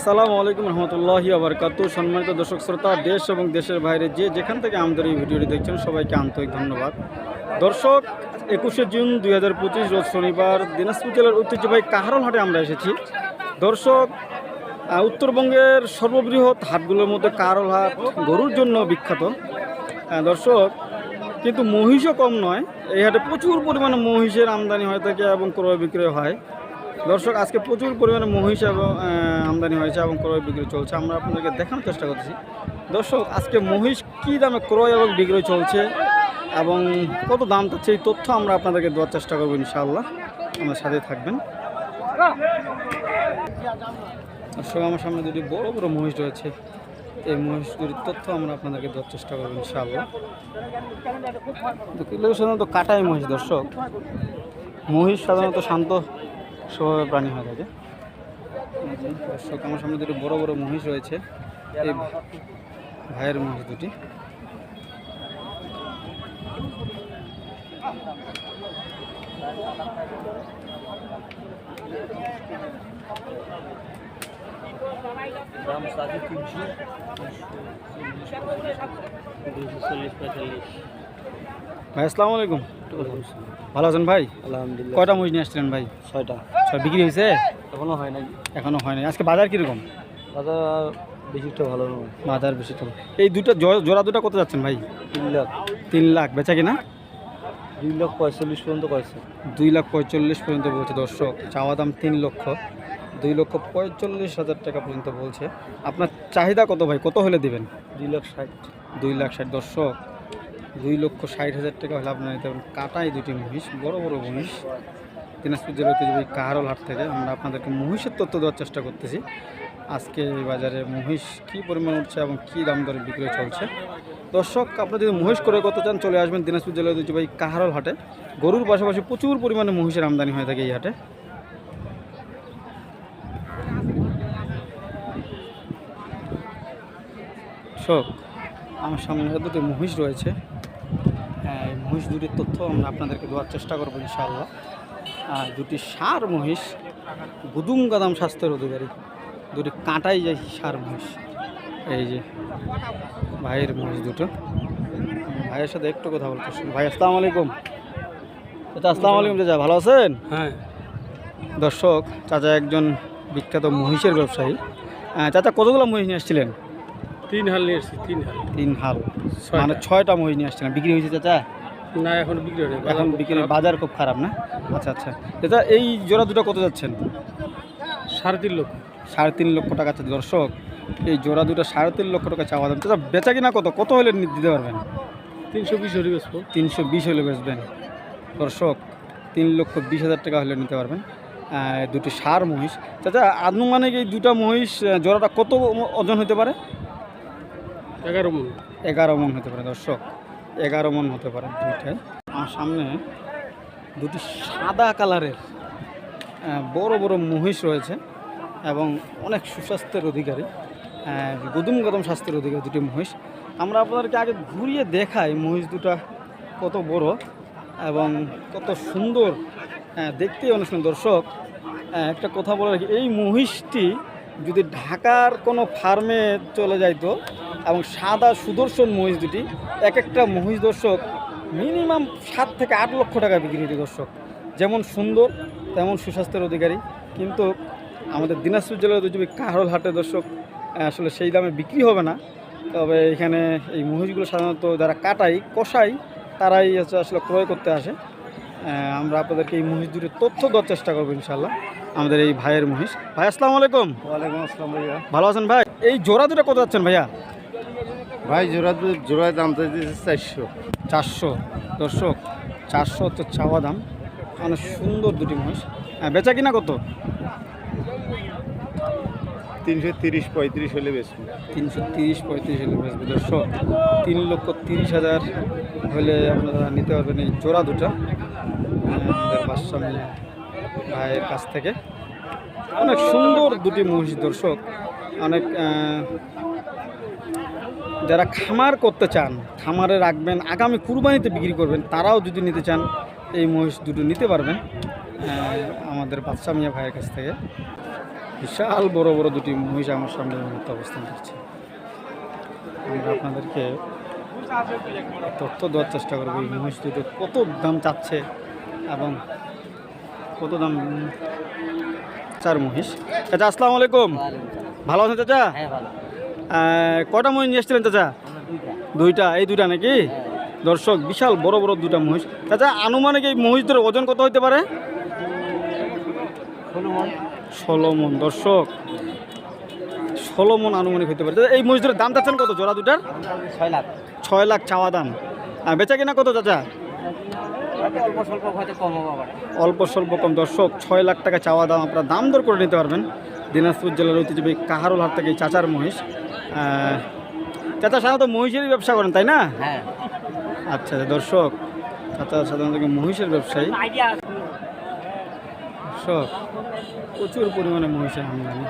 আসসালামু আলাইকুম রহমতুল্লাহি আবরকাত সম্মানিত দর্শক শ্রোতা, দেশ এবং দেশের বাইরে যে যেখান থেকে আমাদের এই ভিডিওটি দেখছেন, সবাইকে আন্তরিক ধন্যবাদ। দর্শক, একুশে জুন দুই হাজার পঁচিশ রোজ শনিবার দিনাজপুর জেলার ঐতিহ্যবাহী কাহারল হাটে আমরা এসেছি। দর্শক উত্তরবঙ্গের সর্ববৃহৎ হাটগুলোর মধ্যে কাহারল হাট গরুর জন্য বিখ্যাত। দর্শক, কিন্তু মহিষও কম নয়। এই হাটে প্রচুর পরিমাণে মহিষের আমদানি হয়ে থাকে এবং ক্রয় বিক্রয় হয়। দর্শক, আজকে প্রচুর পরিমাণে মহিষ এবং আমদানি হয়েছে এবং ক্রয় বিক্রয় চলছে। আমরা আপনাদেরকে দেখানোর চেষ্টা করছি দর্শক, আজকে মহিষ কী দামে ক্রয় এবং বিক্রয় চলছে এবং কত দাম চাচ্ছে, এই তথ্য আমরা আপনাদেরকে দেওয়ার চেষ্টা করব ইনশাআল্লাহ। আমার সাথে থাকবেন। দর্শক, আমার সামনে দুটি বড় বড় মহিষ রয়েছে। এই মহিষগুলির তথ্য আমরা আপনাদেরকে দেওয়ার চেষ্টা করব ইনশাআল্লাহ। সাধারণত কাটাই মহিষ দর্শক। মহিষ সাধারণত শান্ত স্বভাবের প্রাণী হয়ে থাকে যে দর্শক আমার সামনে দুটি বড় বড় মহিষ রয়েছে। এই ভাইয়ের মহিষ দুটি। দাম সাড়ে তিনশো দুশো চল্লিশ পঁয়তাল্লিশ। ভাই আসসালামু আলাইকুম। ভালো আছেন ভাই? আলহামদুলিল্লাহ। কয়টা মহিষ নিয়ে আসছিলেন ভাই? ছয়টা। সব বিক্রি হয়েছে? এখনও হয় নাই। এখনও হয়নি আজকে বাজার কীরকম? দাদা বেশি একটা ভালো নয়। বাজার বেশি তো। এই দুটো জোড়া দুটো কত যাচ্ছেন ভাই? তিন লাখ। তিন লাখ। বেচা কিনা? দুই লাখ পঁয়তাল্লিশ পর্যন্ত কয়েছে। দুই লাখ পঁয়তাল্লিশ পর্যন্ত বলছে দর্শক। চাওয়া দাম তিন লক্ষ। দুই লক্ষ পঁয়তাল্লিশ হাজার টাকা পর্যন্ত বলছে। আপনার চাহিদা কত ভাই? কত হলে দিবেন? দুই লাখ ষাট। দুই লাখ ষাট। দর্শক দুই লক্ষ ষাট হাজার টাকা হলে আপনারা নিতে পারেন। কাটাই দুটি মহিষ, বড় বড় মহিষ। দিনাজপুর জেলার ঐতিহ্যবাহী কাহারল হাট থেকে আমরা আপনাদেরকে মহিষের তথ্য দেওয়ার চেষ্টা করতেছি। আজকে এই বাজারে মহিষ কী পরিমাণ উঠছে এবং কী দাম দরে বিক্রয় চলছে। দর্শক, আপনারা যদি মহিষ করে করতে চান, চলে আসবেন দিনাজপুর জেলার ঐতিহ্যবাহী কাহারল হাটে। গরুর পাশাপাশি প্রচুর পরিমাণে মহিষের আমদানি হয়ে থাকে এই হাটে। শোক আমার সামনে দুটি মহিষ রয়েছে। মহিষ দুটির তথ্য আমরা আপনাদেরকে দেওয়ার চেষ্টা করব ইনশাআল্লাহ। আর দুটি সার মহিষ গুদুম গাদাম স্বাস্থ্যের অধিকারী। দুটি কাঁটাই যায় সার মহিষ এই যে ভাইয়ের মহিষ দুটো। ভাইয়ের সাথে একটু কথা বলতে। ভাই আসসালামু আলাইকুম। চাচা আসসালামু আলাইকুম চাচা ভালো আছেন? হ্যাঁ। দর্শক চাচা একজন বিখ্যাত মহিষের ব্যবসায়ী। চাচা কতগুলো মহিষ নিয়ে আসছিলেন তিন হাল নিয়ে এসেছি তিন হাল। তিন হাল। মানে ছয়টা মহিষ নিয়ে আসছিলেন বিক্রি হয়েছে চাচা? না এখন বিক্রি হয় এখন বিক্রি বাজার খুব খারাপ না? আচ্ছা আচ্ছা। চাচা এই জোড়া দুটো কত যাচ্ছেন? সাড়ে তিন লক্ষ। সাড়ে তিন লক্ষ টাকা দর্শক এই জোড়া দুটো সাড়ে তিন লক্ষ টাকা চাওয়া দাম। চাচা বেচা কিনা কত? কত হলে দিতে পারবেন? তিনশো বিশ হলে বেসবো তিনশো বিশ হলে বেচবেন। দর্শক তিন লক্ষ বিশ হাজার টাকা হলে নিতে পারবেন। দুটি সার মহিষ। চাচা আনুমানিক এই দুটা মহিষ জোড়াটা কত ওজন হতে পারে? এগারো মন। এগারো মন হতে পারে দর্শক। এগারো মন হতে পারে দুইটাই আমার সামনে দুটি সাদা কালারের বড় বড় মহিষ রয়েছে এবং অনেক সুস্বাস্থ্যের অধিকারী গদুম গদম স্বাস্থ্যের অধিকারী দুটি মহিষ। আমরা আপনাদেরকে আগে ঘুরিয়ে দেখাই মহিষ দুটা কত বড় এবং কত সুন্দর আহ, দেখতেই অনেক সুন্দর। দর্শক একটা কথা বলে রাখি এই মহিষটি যদি ঢাকার কোনো ফার্মে চলে যাইতো এবং সাদা সুদর্শন মহিষ দুটি এক একটা মহিষ দর্শক মিনিমাম সাত থেকে আট লক্ষ টাকা বিক্রি দর্শক। যেমন সুন্দর তেমন সুস্বাস্থ্যের অধিকারী। কিন্তু আমাদের দিনাজপুর জেলার যদি কাহরল হাটে দর্শক আসলে সেই দামে বিক্রি হবে না। তবে এখানে এই মহিষগুলো সাধারণত যারা কাটাই কষাই তারাই হচ্ছে আসলে ক্রয় করতে আসে। আমরা আপনাদেরকে এই মহিষ দুটির তথ্য দেওয়ার চেষ্টা করব ইনশাল্লাহ আমাদের এই ভাইয়ের মহিষ। ভাই আসসালামু আলাইকুম। ওয়ালাইকুম আসসালাম ভাইয়া। ভালো আছেন ভাই? এই জোড়া দুটো কত যাচ্ছেন ভাইয়া? ভাই জোড়া জোড়ায় দাম চাইতেছে চারশো। চারশো। দর্শক চারশো হচ্ছে চাওয়া দাম। অনেক সুন্দর দুটি মহিষ। হ্যাঁ বেচা কিনা কত? তিনশো তিরিশ পঁয়ত্রিশ হলে বেশি তিনশো তিরিশ পঁয়ত্রিশ হলে বেচবে। দর্শক তিন লক্ষ তিরিশ হাজার হলে আপনারা নিতে পারবেন এই জোড়া দুটা। মিয়া ভাইয়ের কাছ থেকে। অনেক সুন্দর দুটি মহিষ দর্শক। অনেক যারা খামার করতে চান, খামারে রাখবেন, আগামী কুরবানিতে বিক্রি করবেন, তারাও যদি নিতে চান, এই মহিষ দুটো নিতে পারবেন। আমাদের বাদশা মিয়া ভাইয়ের কাছ থেকে। বিশাল বড় বড় দুটি মহিষ আমার সামনে অবস্থান করছে। আমরা আপনাদেরকে তথ্য দেওয়ার চেষ্টা করব, এই মহিষ দুটো কত দাম চাচ্ছে এবং কত দাম চার মহিষ। চাচা, আসসালামু আলাইকুম। ভালো আছেন চাচা? হ্যাঁ ভালো। কটা মহিষ নিয়ে এসেছিলেন চাচা? দুইটা। এই দুইটা নাকি? দর্শক বিশাল বড় বড় দুটা মহিষ। চাচা আনুমানিক এই মহিষদের ওজন কত হতে পারে? ষোলো মন। দর্শক ষোলো মন আনুমানিক হতে পারে। এই মহিষদের দাম চাচ্ছেন কত? জোড়া দুটার ছয় লাখ। ছয় লাখ চাওয়া দাম। আর বেচা কিনা কত চাচা? অল্প স্বল্প কম। দর্শক ছয় লাখ টাকা চাওয়া দাম। আপনারা দাম দর করে নিতে পারবেন। দিনাজপুর জেলার ঐতিহ্যবাহী কাহারুল হাট থেকে চাচার মহিষ। চাচা সাধারণত মহিষেরই ব্যবসা করেন তাই না? হ্যাঁ। আচ্ছা দর্শক চাচা সাধারণত মহিষের ব্যবসায়ী? দর্শক প্রচুর পরিমাণে মহিষের আমদানি।